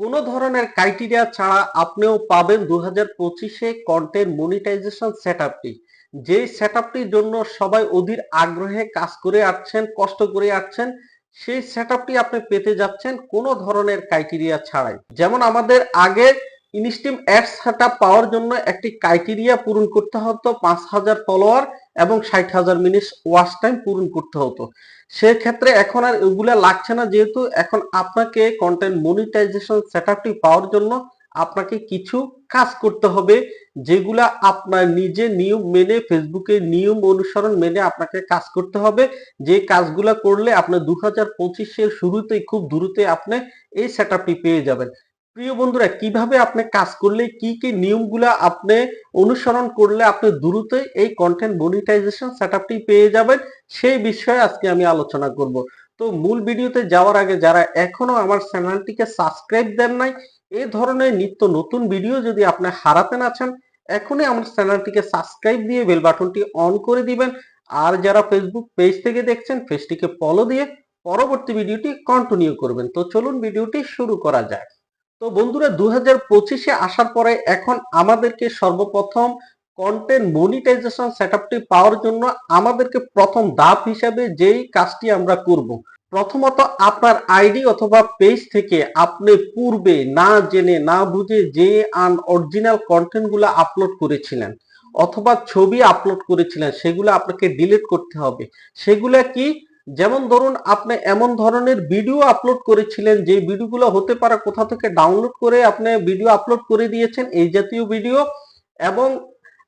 কোনো ধরনের ক্রাইটেরিয়া ছাড়া আপনিও পাবেন দু হাজার পঁচিশে কন্টেন্ট মনিটাইজেশন সেট আপটি যেই সেট আপটির জন্য সবাই অধীর আগ্রহে কাজ করে আসছেন, কষ্ট করে আসছেন, সেই সেট আপটি আপনি পেতে যাচ্ছেন কোনো ধরনের ক্রাইটেরিয়া ছাড়াই। যেমন আমাদের আগে ইনস্টিম অ্যাডস সেট পাওয়ার জন্য একটি ক্রাইটেরিয়া পূরণ করতে হতো, পাঁচ হাজার ফলোয়ার এবং ষাট হাজার মিনিট ওয়াচ টাইম পূরণ করতে হতো। সেক্ষেত্রে এখন আর এগুলা লাগছে না, যেহেতু এখন আপনাকে কন্টেন্ট মনিটাইজেশন সেটআপটি পাওয়ার জন্য আপনাকে কিছু কাজ করতে হবে, যেগুলা আপনার নিজে নিয়ম মেনে ফেসবুকে নিয়ম অনুসরণ মেনে আপনাকে কাজ করতে হবে। যে কাজগুলা করলে আপনার দু হাজার পঁচিশের শুরুতেই, খুব দ্রুতই আপনি এই সেটআপটি পেয়ে যাবেন। প্রিয় বন্ধুরা, কীভাবে আপনি কাজ করলে, কি কি নিয়মগুলা আপনি অনুসরণ করলে আপনি দ্রুতই এই কন্টেন্ট মনিটাইজেশন সেটআপটি পেয়ে যাবেন, সেই বিষয়ে আজকে আমি আলোচনা করব। তো মূল ভিডিওতে যাওয়ার আগে যারা এখনও আমার চ্যানেলটিকে সাবস্ক্রাইব দেন নাই এই ধরনের নিত্য নতুন ভিডিও যদি আপনি হারাতে না চান, এখনই আমার চ্যানেলটিকে সাবস্ক্রাইব দিয়ে বেল বাটনটি অন করে দিবেন। আর যারা ফেসবুক পেজ থেকে দেখছেন পেজটিকে ফলো দিয়ে পরবর্তী ভিডিওটি কন্টিনিউ করবেন। তো চলুন ভিডিওটি শুরু করা যায় তো বন্ধুরা দু হাজার পঁচিশে আসার পরে এখন আমাদেরকে সর্বপ্রথম কন্টেন্ট মনিটাইজেশন সেটআপটি পাওয়ার জন্য আমাদেরকে প্রথম ধাপ হিসাবে যেই কাজটি আমরা করব। প্রথমত আপনার আইডি অথবা পেজ থেকে আপনি পূর্বে না জেনে, না বুঝে যে আন অরিজিনাল কন্টেন্টগুলো আপলোড করেছিলেন অথবা ছবি আপলোড করেছিলেন, সেগুলো আপনাকে ডিলিট করতে হবে। সেগুলা কি? যেমন ধরুন, আপনি এমন ধরনের ভিডিও আপলোড করেছিলেন যে ভিডিওগুলো হতে পারে কোথা থেকে ডাউনলোড করে আপনি ভিডিও আপলোড করে দিয়েছেন এই জাতীয় ভিডিও এবং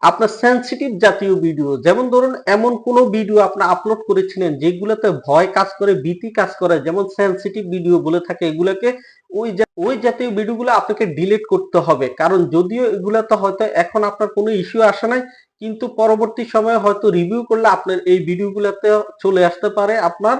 আপনার সেন্সিটিভ জাতীয় ভিডিও যেমন ধরুন, এমন কোন ভিডিও আপনি আপলোড করেছিলেন, যেগুলোতে ভয় কাজ করে, ভীতি কাজ করে, যেমন সেন্সিটিভ ভিডিও বলে থাকে, এগুলোকে ওই ওই জাতীয় ভিডিওগুলো আপনাকে ডিলিট করতে হবে। কারণ যদিও এগুলাতে হয়তো এখন আপনার কোনো ইস্যু আসে নাই কিন্তু পরবর্তী সময়ে হয়তো রিভিউ করলে আপনার এই ভিডিওগুলোতে চলে আসতে পারে আপনার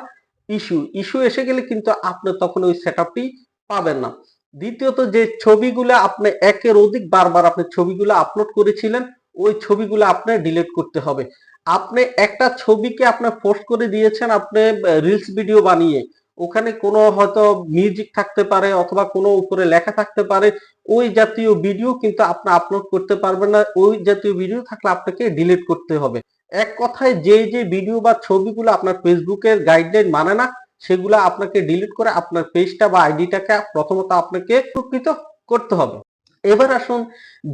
ইস্যু ইস্যু এসে গেলে কিন্তু আপনি তখন ওই সেটআপটি পাবেন না। দ্বিতীয়ত যে ছবিগুলো আপনি একের অধিক বারবার আপনি ছবিগুলো আপলোড করেছিলেন, ওই ছবিগুলো আপনার ডিলিট করতে হবে। আপনি একটা ছবিকে আপনার পোস্ট করে দিয়েছেন, আপনি রিলস ভিডিও বানিয়ে। ওখানে কোনো হয়তো মিউজিক থাকতে পারে অথবা কোনো উপরে লেখা থাকতে পারে, ওই জাতীয় ভিডিও কিন্তু আপনি আপলোড করতে পারবেন না, ওই জাতীয় ভিডিও থাকলে আপনাকে ডিলিট করতে হবে। এক কথায় যে যে ভিডিও বা ছবিগুলো আপনার ফেসবুকের গাইডলাইন মানে না, সেগুলো আপনাকে ডিলিট করে আপনার পেজটা বা আইডিটাকে প্রথমত আপনাকে সুরক্ষিত করতে হবে। এবার আসুন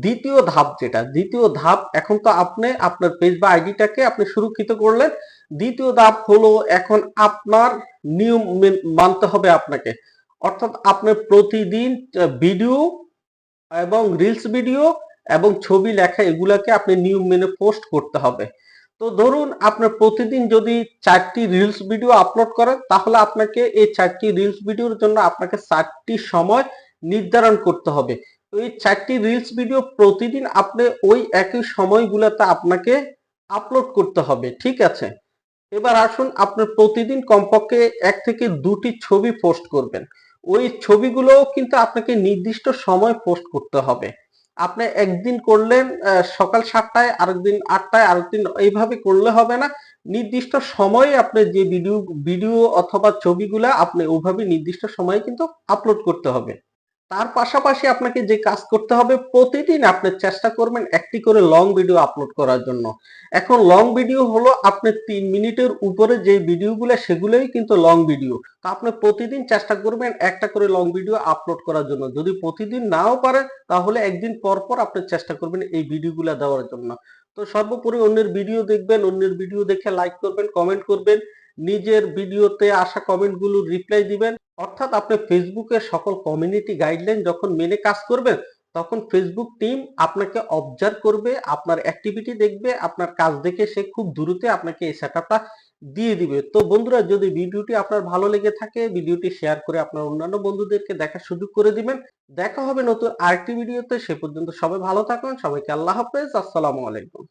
দ্বিতীয় ধাপ যেটা, দ্বিতীয় ধাপ এখন তো আপনি আপনার পেজ বা আইডিটাকে আপনি সুরক্ষিত করলেন দ্বিতীয় ধাপ হলো এখন আপনার নিয়ম মানতে হবে আপনাকে। অর্থাৎ আপনি প্রতিদিন ভিডিও এবং রিলস ভিডিও এবং ছবি লেখা এগুলাকে আপনি নিয়ম মেনে পোস্ট করতে হবে। তো ধরুন আপনার প্রতিদিন যদি চারটি রিলস ভিডিও আপলোড করেন, তাহলে আপনাকে এই চারটি রিলস ভিডিওর জন্য আপনাকে চারটি সময় নির্ধারণ করতে হবে। ওই চারটি রিলস ভিডিও প্রতিদিন আপনি ওই একই সময়গুলোতে আপনাকে আপলোড করতে হবে, ঠিক আছে? এবার আসুন আপনি প্রতিদিন কমপক্ষে এক থেকে দুটি ছবি পোস্ট করবেন। ওই ছবিগুলো কিন্তু আপনাকে নির্দিষ্ট সময় পোস্ট করতে হবে। আপনি একদিন করলেন সকাল সাতটায়, আরেকদিন আটটায়, আরেকদিন এইভাবে করলে হবে না। নির্দিষ্ট সময়ে আপনি যে ভিডিও ভিডিও অথবা ছবিগুলা আপনি ওইভাবে নির্দিষ্ট সময়ে কিন্তু আপলোড করতে হবে। তার পাশাপাশি আপনাকে যে কাজ করতে হবে প্রতিদিন আপনি চেষ্টা করবেন একটি করে লং ভিডিও আপলোড করার জন্য। এখন লং ভিডিও হলো আপনি তিন মিনিটের উপরে যে ভিডিওগুলো সেগুলোই কিন্তু লং ভিডিও তো আপনি প্রতিদিন চেষ্টা করবেন একটা করে লং ভিডিও আপলোড করার জন্য। যদি প্রতিদিন নাও পারে তাহলে একদিন পর পর আপনি চেষ্টা করবেন এই ভিডিওগুলো দেওয়ার জন্য। তো সর্বোপরি অন্যের ভিডিও দেখবেন, অন্যের ভিডিও দেখে লাইক করবেন কমেন্ট করবেন। নিজের ভিডিওতে আসা কমেন্টগুলো রিপ্লাই দিবেন। অর্থাৎ আপনি ফেসবুকের সকল কমিউনিটি গাইডলাইন যখন মেনে কাজ করবেন, তখন ফেসবুক টিম আপনাকে অবজার্ভ করবে, আপনার অ্যাক্টিভিটি দেখবে, আপনার কাজ দেখে সে খুব দ্রুত আপনাকে এই সেটআপটা দিয়ে দিবে। তো বন্ধুরা, যদি ভিডিওটি আপনার ভালো লেগে থাকে, ভিডিওটি শেয়ার করে আপনার অন্যান্য বন্ধুদেরকে দেখার সুযোগ করে দিবেন। দেখা হবে নতুন আরেকটি ভিডিওতে। সে পর্যন্ত সবাই ভালো থাকুন সবাইকে আল্লাহ হাফেজ। আসসালামু আলাইকুম।